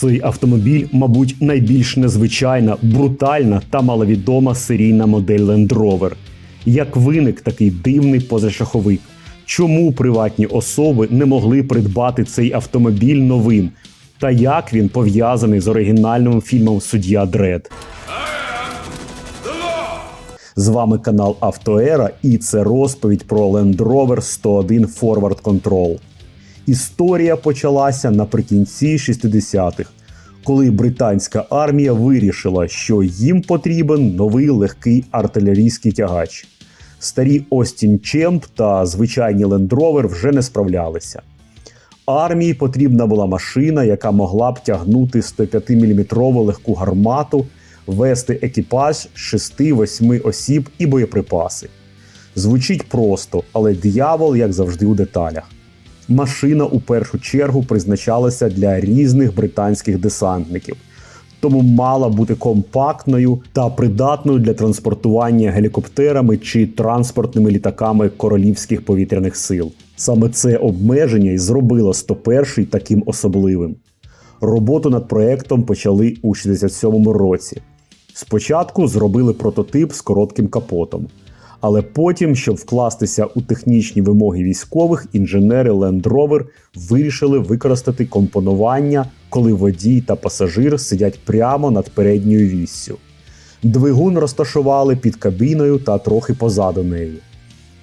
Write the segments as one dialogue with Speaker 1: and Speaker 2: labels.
Speaker 1: Цей автомобіль, мабуть, найбільш незвичайна, брутальна та маловідома серійна модель Land Rover. Як виник такий дивний позашаховик? Чому приватні особи не могли придбати цей автомобіль новим? Та як він пов'язаний з оригінальним фільмом Суддя Дред? З вами канал Автоера, і це розповідь про Land Rover 101 Forward Control. Історія почалася наприкінці 60-х, коли британська армія вирішила, що їм потрібен новий легкий артилерійський тягач. Старі Остін Чемп та звичайні Rover вже не справлялися. Армії потрібна була машина, яка могла б тягнути 105-мм легку гармату, вести екіпаж 6-8 осіб і боєприпаси. Звучить просто, але диявол, як завжди, у деталях. Машина у першу чергу призначалася для різних британських десантників, тому мала бути компактною та придатною для транспортування гелікоптерами чи транспортними літаками королівських повітряних сил. Саме це обмеження і зробило 101-й таким особливим. Роботу над проектом почали у 67-му році. Спочатку зробили прототип з коротким капотом. Але потім, щоб вкластися у технічні вимоги військових, інженери Land Rover вирішили використати компонування, коли водій та пасажир сидять прямо над передньою віссю. Двигун розташували під кабіною та трохи позаду неї.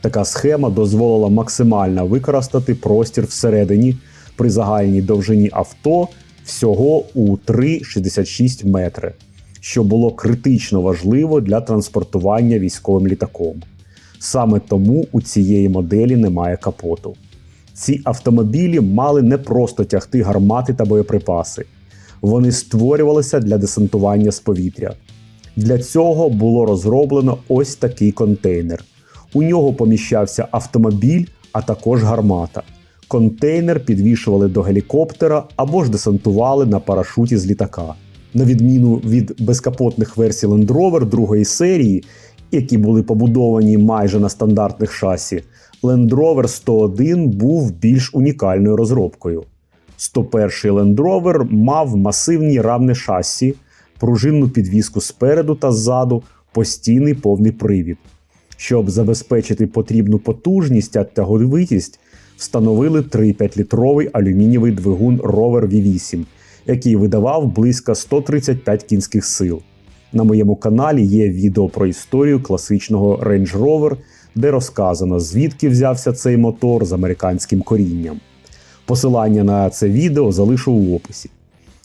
Speaker 1: Така схема дозволила максимально використати простір всередині при загальній довжині авто всього у 3,66 метри що було критично важливо для транспортування військовим літаком. Саме тому у цієї моделі немає капоту. Ці автомобілі мали не просто тягти гармати та боєприпаси, вони створювалися для десантування з повітря. Для цього було розроблено ось такий контейнер. У нього поміщався автомобіль, а також гармата. Контейнер підвішували до гелікоптера або ж десантували на парашуті з літака на відміну від безкапотних версій Land Rover другої серії, які були побудовані майже на стандартних шасі, Land Rover 101 був більш унікальною розробкою. 101 Land Rover мав масивні рамне шасі, пружинну підвіску спереду та ззаду, постійний повний привід. Щоб забезпечити потрібну потужність та тяговитість, встановили 3,5-літровий алюмінієвий двигун Rover V8 який видавав близько 135 кінських сил. На моєму каналі є відео про історію класичного Range Rover, де розказано, звідки взявся цей мотор з американським корінням. Посилання на це відео залишу у описі.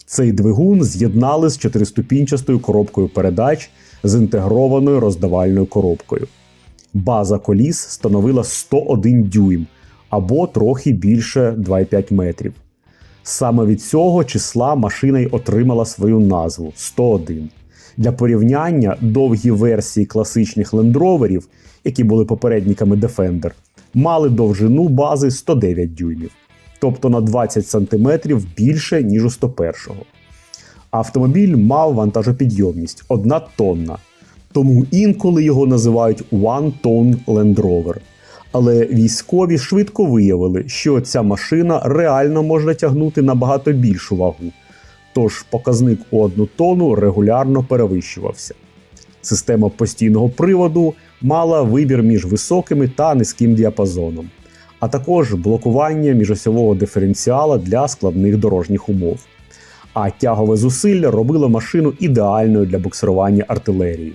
Speaker 1: Цей двигун з'єднали з чотириступінчастою коробкою передач з інтегрованою роздавальною коробкою. База коліс становила 101 дюйм або трохи більше 2,5 метрів. Саме від цього числа машина й отримала свою назву 101. Для порівняння довгі версії класичних лендроверів, які були попередниками Defender, мали довжину бази 109 дюймів, тобто на 20 см більше, ніж у 101-го. Автомобіль мав вантажопідйомність 1 тонна, тому інколи його називають One Ton Land Rover. Але військові швидко виявили, що ця машина реально можна тягнути набагато більшу вагу, тож показник у одну тонну регулярно перевищувався. Система постійного приводу мала вибір між високими та низьким діапазоном, а також блокування міжосьового диференціала для складних дорожніх умов. А тягове зусилля робило машину ідеальною для буксирування артилерії.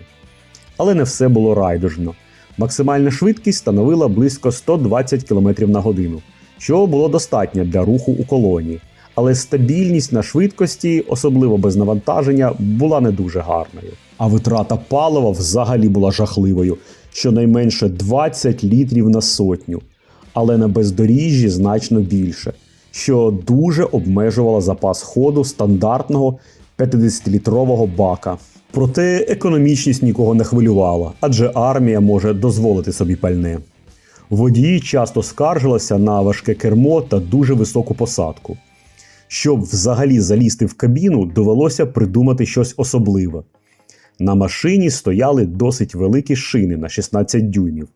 Speaker 1: Але не все було райдужно. Максимальна швидкість становила близько 120 км на годину, що було достатньо для руху у колонії. Але стабільність на швидкості, особливо без навантаження, була не дуже гарною. А витрата палива взагалі була жахливою, щонайменше 20 літрів на сотню, але на бездоріжжі значно більше, що дуже обмежувало запас ходу стандартного 50-літрового бака. Проте економічність нікого не хвилювала, адже армія може дозволити собі пальне. Водії часто скаржилися на важке кермо та дуже високу посадку. Щоб взагалі залізти в кабіну, довелося придумати щось особливе. На машині стояли досить великі шини на 16 дюймів.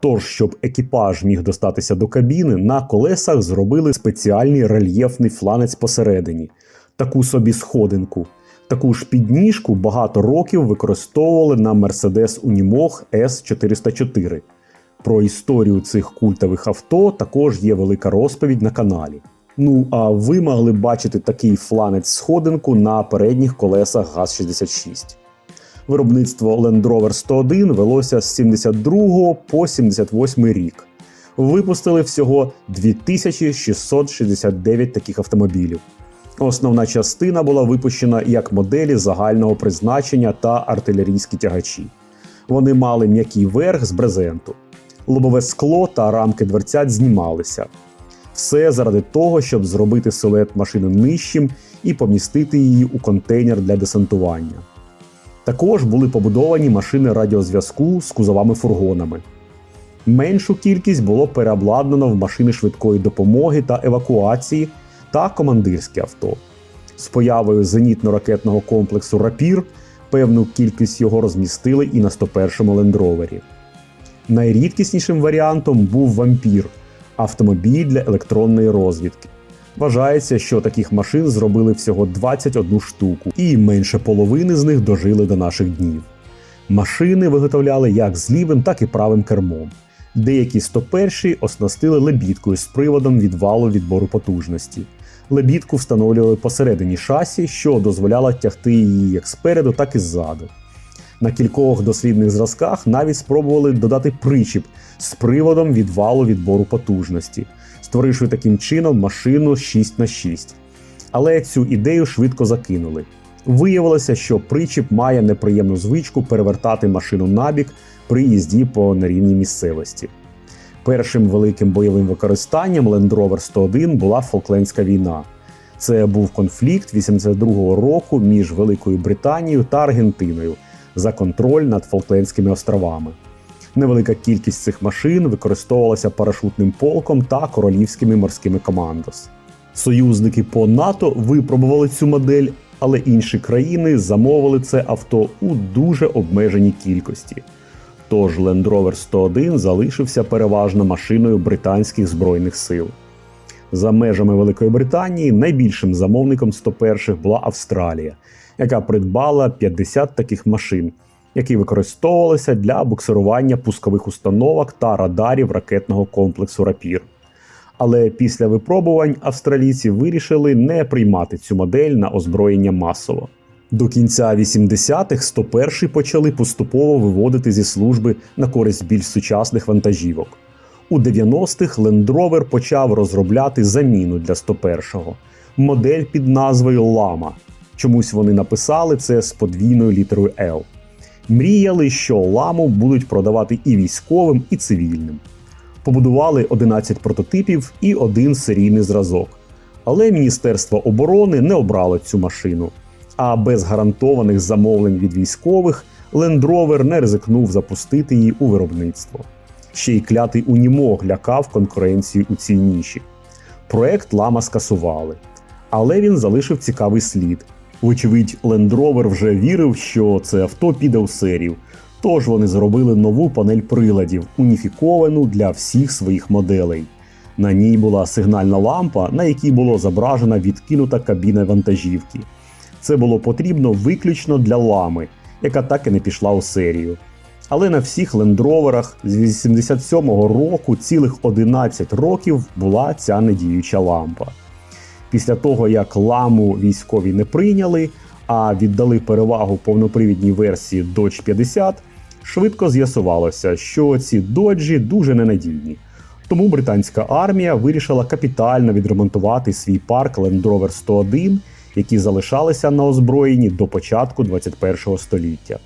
Speaker 1: Тож, щоб екіпаж міг достатися до кабіни, на колесах зробили спеціальний рельєфний фланець посередині, таку собі сходинку. Таку ж підніжку багато років використовували на Mercedes Unimog S404. Про історію цих культових авто також є велика розповідь на каналі. Ну а ви могли бачити такий фланець сходинку на передніх колесах ГАЗ-66. Виробництво Land Rover 101 велося з 72 по 78 рік. Випустили всього 2669 таких автомобілів. Основна частина була випущена як моделі загального призначення та артилерійські тягачі. Вони мали м'який верх з брезенту. Лобове скло та рамки дверцят знімалися. Все заради того, щоб зробити силует машини нижчим і помістити її у контейнер для десантування. Також були побудовані машини радіозв'язку з кузовами фургонами. Меншу кількість було переобладнано в машини швидкої допомоги та евакуації та командирське авто. З появою зенітно-ракетного комплексу Рапір певну кількість його розмістили і на 101-му лендровері. Найрідкіснішим варіантом був вампір автомобіль для електронної розвідки. Вважається, що таких машин зробили всього 21 штуку, і менше половини з них дожили до наших днів. Машини виготовляли як з лівим, так і правим кермом. Деякі 101-ші оснастили лебідкою з приводом відвалу відбору потужності. Лебідку встановлювали посередині шасі, що дозволяло тягти її як спереду, так і ззаду. На кількох дослідних зразках навіть спробували додати причіп з приводом відвалу відбору потужності, створивши таким чином машину 6х6. Але цю ідею швидко закинули. Виявилося, що причіп має неприємну звичку перевертати машину набік при їзді по нерівній місцевості. Першим великим бойовим використанням Land Rover 101 була Фолклендська війна. Це був конфлікт 82-го року між Великою Британією та Аргентиною за контроль над Фолклендськими островами. Невелика кількість цих машин використовувалася парашутним полком та королівськими морськими командос. Союзники по НАТО випробували цю модель, але інші країни замовили це авто у дуже обмеженій кількості. Тож Land Rover 101 залишився переважно машиною британських збройних сил. За межами Великої Британії найбільшим замовником 101-х була Австралія, яка придбала 50 таких машин, які використовувалися для буксирування пускових установок та радарів ракетного комплексу Рапір. Але після випробувань австралійці вирішили не приймати цю модель на озброєння масово. До кінця 80-х 101 почали поступово виводити зі служби на користь більш сучасних вантажівок. У 90-х Land Rover почав розробляти заміну для 101-го – модель під назвою Lama. Чомусь вони написали це з подвійною літерою L. Мріяли, що ламу будуть продавати і військовим, і цивільним. Побудували 11 прототипів і один серійний зразок. Але Міністерство оборони не обрало цю машину. А без гарантованих замовлень від військових Land Rover не ризикнув запустити її у виробництво. Ще й клятий Унімог лякав конкуренцію у цій ніші. Проект Лама скасували, але він залишив цікавий слід. Вочевидь, Land Rover вже вірив, що це авто піде у серію, тож вони зробили нову панель приладів, уніфіковану для всіх своїх моделей. На ній була сигнальна лампа, на якій було зображена відкинута кабіна вантажівки. Це було потрібно виключно для лами, яка так і не пішла у серію. Але на всіх лендроверах з 87-го року цілих 11 років була ця недіюча лампа. Після того, як ламу військові не прийняли, а віддали перевагу повнопривідній версії Dodge 50, швидко з'ясувалося, що ці доджі дуже ненадійні. Тому британська армія вирішила капітально відремонтувати свій парк Land Rover 101, які залишалися на озброєнні до початку 21 століття.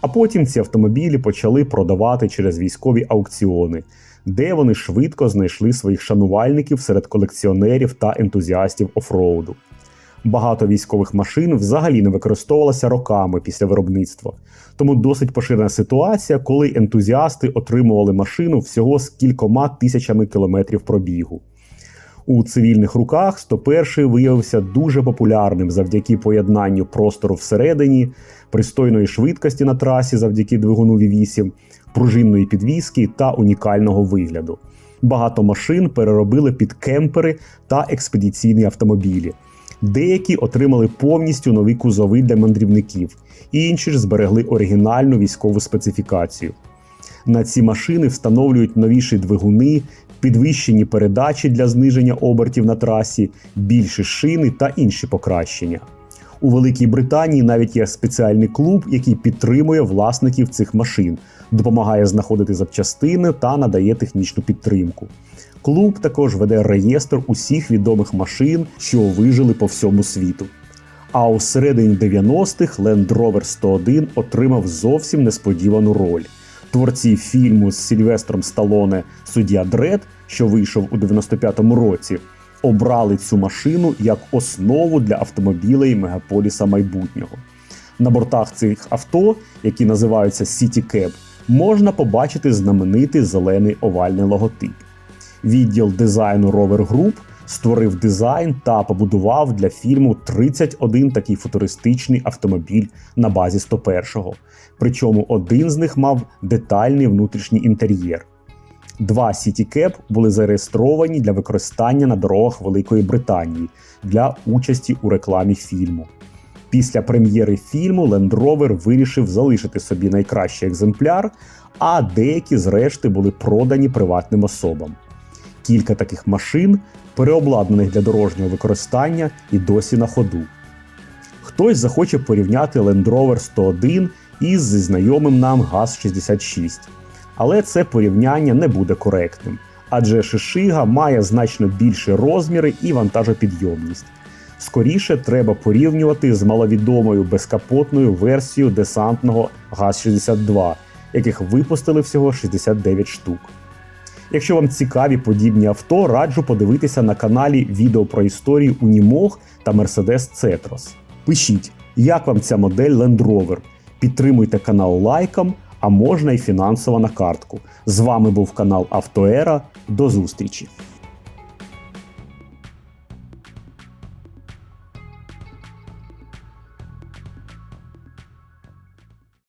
Speaker 1: А потім ці автомобілі почали продавати через військові аукціони, де вони швидко знайшли своїх шанувальників серед колекціонерів та ентузіастів офроуду. Багато військових машин взагалі не використовувалося роками після виробництва, тому досить поширена ситуація, коли ентузіасти отримували машину всього з кількома тисячами кілометрів пробігу. У цивільних руках 101 виявився дуже популярним завдяки поєднанню простору всередині, пристойної швидкості на трасі завдяки двигуну V8, пружинної підвіски та унікального вигляду. Багато машин переробили під кемпери та експедиційні автомобілі. Деякі отримали повністю нові кузови для мандрівників, інші ж зберегли оригінальну військову специфікацію. На ці машини встановлюють новіші двигуни, підвищені передачі для зниження обертів на трасі, більші шини та інші покращення. У Великій Британії навіть є спеціальний клуб, який підтримує власників цих машин, допомагає знаходити запчастини та надає технічну підтримку. Клуб також веде реєстр усіх відомих машин, що вижили по всьому світу. А у середині 90-х Land Rover 101 отримав зовсім несподівану роль. Творці фільму з Сільвестром Сталоне Суддя Дред, що вийшов у 95-му році, обрали цю машину як основу для автомобілей мегаполіса майбутнього. На бортах цих авто, які називаються City Cab, можна побачити знаменитий зелений овальний логотип. Відділ дизайну Rover Group створив дизайн та побудував для фільму 31 такий футуристичний автомобіль на базі 101-го. Причому один з них мав детальний внутрішній інтер'єр. Два Cab були зареєстровані для використання на дорогах Великої Британії для участі у рекламі фільму. Після прем'єри фільму Land Rover вирішив залишити собі найкращий екземпляр, а деякі зрешти були продані приватним особам. Кілька таких машин, переобладнаних для дорожнього використання, і досі на ходу. Хтось захоче порівняти Land Rover 101 із знайомим нам ГАЗ-66. Але це порівняння не буде коректним, адже Шишига має значно більші розміри і вантажопідйомність. Скоріше треба порівнювати з маловідомою безкапотною версією десантного ГАЗ-62, яких випустили всього 69 штук. Якщо вам цікаві подібні авто, раджу подивитися на каналі відео про історію Унімог та Mercedes Cetros. Пишіть, як вам ця модель Land Rover. Підтримуйте канал лайком, а можна і фінансово на картку. З вами був канал Автоера. До зустрічі!